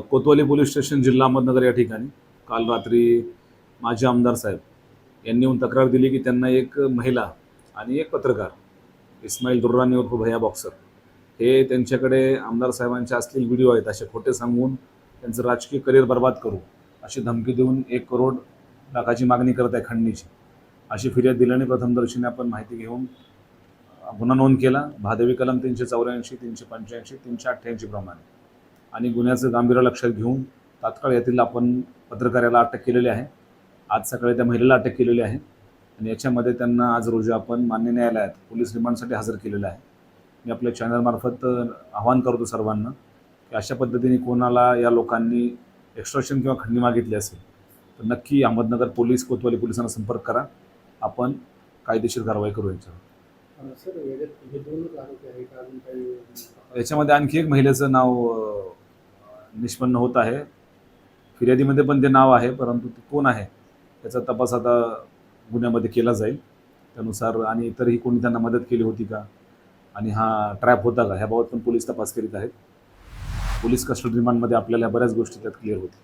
कोतवाली police station जिल्हा अहमदनगर या ठिकाणी काल रात्री माजी आमदार साहेब यांनी येऊन तक्रार दिली की त्यांना एक महिला आणि एक पत्रकार इस्माईल दुर्रानी उर्फ भैया बॉक्सर हे त्यांच्याकडे आमदार साहेबांचे असलेले व्हिडिओ आहेत असे खोटे सांगून त्यांचं राजकीय करिअर बर्बाद करू अशी धमकी देऊन एक करोड लाखाची मागणी करत आहे खंडणीची. अशी फिर्याद दिल्याने प्रथमदर्शीने आपण माहिती घेऊन गुन्हा नोंद केला. भादवी कलम तीनशे चौऱ्याऐंशी तीनशे पंच्याऐंशी तीनशे अठ्ठ्याऐंशी प्रमाणे. आणि गुन्ह्याचं गांभीर्य लक्षात घेऊन तात्काळ यातील आपण पत्रकाराला अटक केलेली आहे. आज सकाळी त्या महिलेला अटक केलेली आहे. आणि याच्यामध्ये त्यांना आज रोजी आपण मान्य न्यायालयात पोलीस रिमांडसाठी हजर केलेलं आहे. मी आपल्या चॅनलमार्फत आवाहन करतो सर्वांना की अशा पद्धतीने कोणाला या लोकांनी एक्स्ट्रॉशन किंवा खंडणी मागितली असेल तर नक्की अहमदनगर पोलीस कोतवाली पोलिसांना संपर्क करा. आपण कायदेशीर कारवाई करू याच्यावर. याच्यामध्ये आणखी एक महिलेचं नाव निष्पन्न होत आहे. फिर्यादीमध्ये पण ते नाव आहे परंतु ते कोण आहे याचा तपास आता गुन्ह्यामध्ये केला जाईल. त्यानुसार आणि इतरही कोणी त्यांना मदत केली होती का आणि हा ट्रॅप होता का ह्याबाबत पण पोलीस तपास करीत आहेत. पोलीस कस्टडी रिमांडमध्ये आपल्याला बऱ्याच गोष्टी त्यात क्लिअर होतील.